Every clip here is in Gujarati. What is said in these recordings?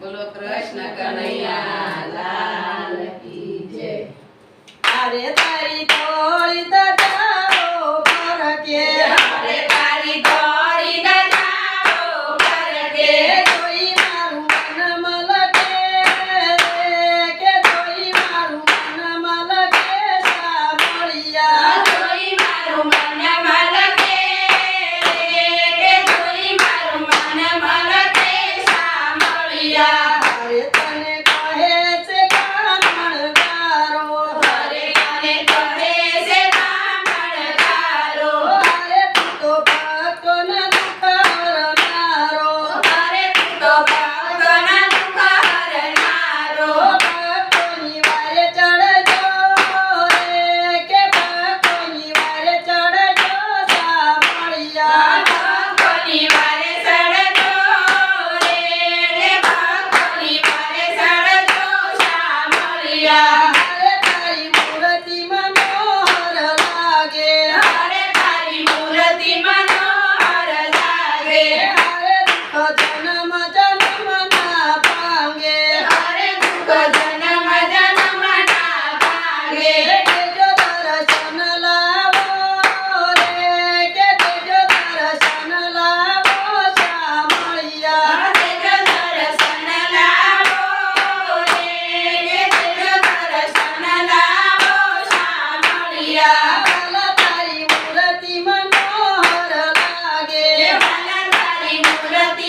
બોલો કૃષ્ણ કનૈયા લાલ કી જય. અરે તારી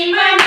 see my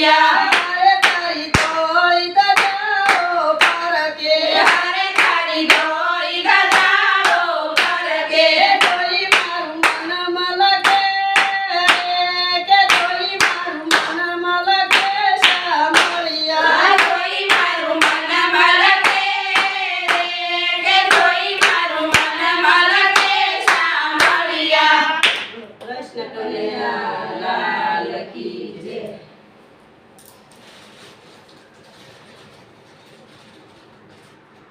Yeah.